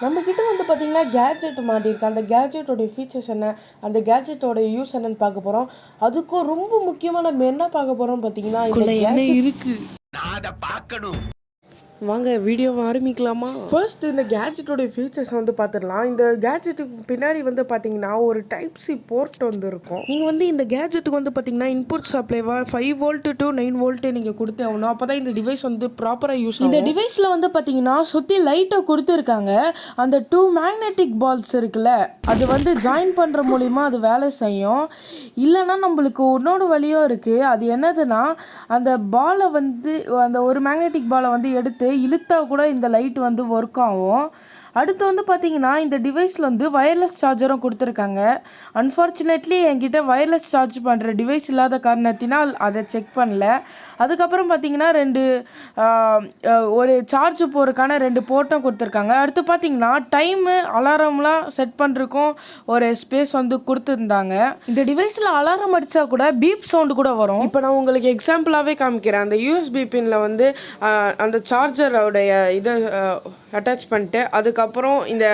நம்ம கிட்ட வந்து பார்த்தீங்கன்னா கேட்ஜெட் மாட்டியிருக்கு அந்த கேட்ஜெட்டோடைய ஃபீச்சர்ஸ் என்ன? அந்த கேட்ஜெட்டோட யூஸ் என்னன்னு பார்க்க போகிறோம் அதுக்கும் ரொம்ப முக்கியமாக நம்ம என்ன பார்க்க போகிறோம் பார்த்தீங்கன்னா என்ன gadget- இருக்கு? நான் அதை பார்க்கணும். வாங்க வீடியோவை ஆரம்பிக்கலாமா? ஃபர்ஸ்ட் இந்த கேட்ஜெட்டோடைய ஃபீச்சர்ஸ் வந்து பார்த்துடலாம் இந்த கேட்ஜெட்டுக்கு பின்னாடி வந்து பார்த்தீங்கன்னா ஒரு டைப் சி போர்ட் வந்து இருக்கும். நீங்கள் வந்து இந்த கேட்ஜெட்டுக்கு வந்து பார்த்தீங்கன்னா input சப்ளைவா five volt to nine volt நீங்கள் கொடுத்தே ஆகணும். அப்போ தான் இந்த டிவைஸ் வந்து ப்ராப்பராக யூஸ் இந்த டிவைஸில் வந்து பார்த்தீங்கன்னா சுற்றி லைட்டை கொடுத்துருக்காங்க. அந்த டூ மேக்னெட்டிக் பால்ஸ் இருக்குல்ல அது வந்து ஜாயின் பண்ணுற மூலிமா அது வேலை செய்யும். இல்லைன்னா நம்மளுக்கு இன்னொரு வழியும் இருக்குது அது என்னதுன்னா அந்த பாலை வந்து அந்த ஒரு மேக்னெட்டிக் பாலை வந்து எடுத்து இழுத்தா கூட இந்த லைட் வந்து ஒர்க் ஆகும். அடுத்து வந்து பார்த்தீங்கன்னா இந்த டிவைஸில் வந்து வயர்லெஸ் சார்ஜரும் கொடுத்துருக்காங்க. அன்ஃபார்ச்சுனேட்லி என்கிட்ட வயர்லெஸ் சார்ஜ் பண்ணுற டிவைஸ் இல்லாத காரணத்தினால் அதை செக் பண்ணல. அதுக்கப்புறம் பார்த்தீங்கன்னா ரெண்டு ஒரு சார்ஜ் போகிறதுக்கான ரெண்டு போர்ட்டும் கொடுத்துருக்காங்க. அடுத்து பார்த்தீங்கன்னா டைமு அலாரம்லாம் செட் பண்ணுறதுக்கும் ஒரு ஸ்பேஸ் வந்து கொடுத்துருந்தாங்க. இந்த டிவைஸில் அலாரம் அடித்தா கூட பீப் சவுண்டு கூட வரும். இப்போ நான் உங்களுக்கு எக்ஸாம்பிளாகவே காமிக்கிறேன். அந்த யூஎஸ்பி பின்ல வந்து அந்த சார்ஜரோடைய இதை அட்டாச் பண்ணிட்டு அதுக்கப்புறம் இந்த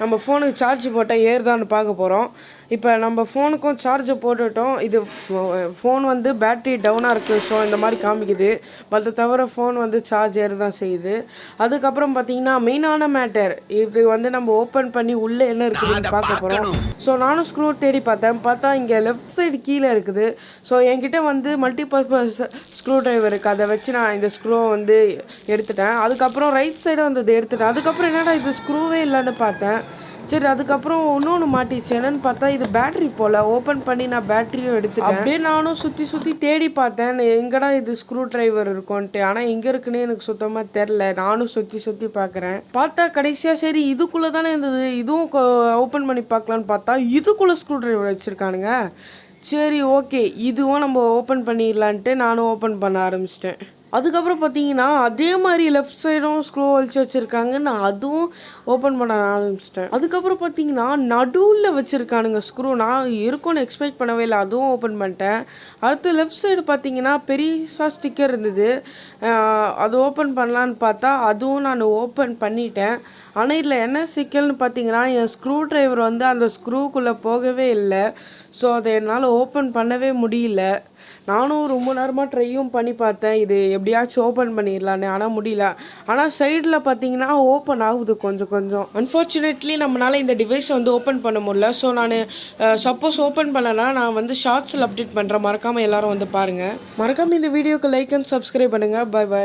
நம்ம ஃபோனுக்கு சார்ஜ் போட்டால் ஏறுதான்னு பார்க்க போகிறோம் இப்போ நம்ம ஃபோனுக்கும் சார்ஜ் போட்டுட்டோம். இது ஃபோன் வந்து பேட்டரி டவுனாக இருக்குது ஸோ இந்த மாதிரி காமிக்குது. மற்ற தவிர ஃபோன் வந்து சார்ஜ் ஏற தான் செய்யுது. அதுக்கப்புறம் பார்த்தீங்கன்னா மெயினான மேட்டர் இது வந்து நம்ம ஓப்பன் பண்ணி உள்ளே என்ன இருக்குதுன்னு பார்க்க போகிறோம் ஸோ நானும் ஸ்க்ரூ தேடி பார்த்தேன். பார்த்தா இங்கே லெஃப்ட் சைடு கீழே இருக்குது. ஸோ என்கிட்ட வந்து மல்டிபர்பஸ் ஸ்க்ரூ டிரைவர் இருக்குது அதை வச்சு நான் இந்த ஸ்க்ரூவை வந்து எடுத்துட்டேன். அதுக்கப்புறம் ரைட் சைடும் வந்து இதை எடுத்துட்டேன். அதுக்கப்புறம் என்னடா இது ஸ்க்ரூவே இல்லைன்னு பார்த்தேன். சரி அதுக்கப்புறம் இன்னொன்று மாட்டிச்சு. என்னன்னு பார்த்தா இது பேட்டரி போல். ஓப்பன் பண்ணி நான் பேட்டரியும் எடுத்துட்டேன். அப்படியே நானும் சுற்றி சுற்றி தேடி பார்த்தேன். எங்கடா இது ஸ்க்ரூ டிரைவர் இருக்கும்ன்ட்டு. ஆனால் எங்கே இருக்குன்னு எனக்கு சுத்தமாக தெரில நானும் சுற்றி சுற்றி பார்க்குறேன். பார்த்தா கடைசியாக சரி இதுக்குள்ளே தானே இருந்தது. இதுவும் ஓப்பன் பண்ணி பார்க்கலான்னு பார்த்தா இதுக்குள்ளே ஸ்க்ரூ டிரைவர் வச்சுருக்கானுங்க. சரி ஓகே இதுவும் நம்ம ஓப்பன் பண்ணிடலான்ட்டு நானும் ஓப்பன் பண்ண ஆரம்பிச்சிட்டேன். அதுக்கப்புறம் பார்த்தீங்கன்னா அதே மாதிரி லெஃப்ட் சைடும் ஸ்க்ரோ அழிச்சு வச்சுருக்காங்க நான் அதுவும் ஓப்பன் பண்ண ஆரம்பிச்சிட்டேன். அதுக்கப்புறம் பார்த்தீங்கன்னா நடுவில் வச்சுருக்கானுங்க ஸ்க்ரூ நான் இருக்கும்னு எக்ஸ்பெக்ட் பண்ணவே இல்லை அதுவும் ஓப்பன் பண்ணிட்டேன். அடுத்து லெஃப்ட் சைடு பார்த்தீங்கன்னா பெரிசா ஸ்டிக்கர் இருந்தது. அது ஓப்பன் பண்ணலான்னு பார்த்தா அதுவும் நான் ஓப்பன் பண்ணிட்டேன். ஆனால் இதில் என்ன சிக்கல்னு பார்த்தீங்கன்னா என் ஸ்க்ரூ டிரைவர் வந்து அந்த ஸ்க்ரூக்குள்ளே போகவே இல்லை. ஸோ அதை என்னால் ஓப்பன் பண்ணவே முடியல. நானும் ரொம்ப நேரமாக ட்ரையும் பண்ணி பார்த்தேன். இது எப்படியாச்சும் ஓப்பன் பண்ணிடலான்னு ஆனால் முடியல. ஆனால் சைடில் பார்த்தீங்கன்னா ஓப்பன் ஆகுது கொஞ்சம் கொஞ்சம். அன்ஃபார்ச்சுனேட்லி நம்மளால் இந்த டிவைஸை வந்து ஓப்பன் பண்ண முடியல. ஸோ நான் சப்போஸ் ஓப்பன் பண்ணனா நான் வந்து ஷார்ட்ஸில் அப்டேட் பண்ணுறேன் மறக்காமல் எல்லாரும் வந்து பாருங்கள் மறக்காமல் இந்த வீடியோக்கு லைக் அண்ட் சப்ஸ்கிரைப் பண்ணுங்கள் பை பை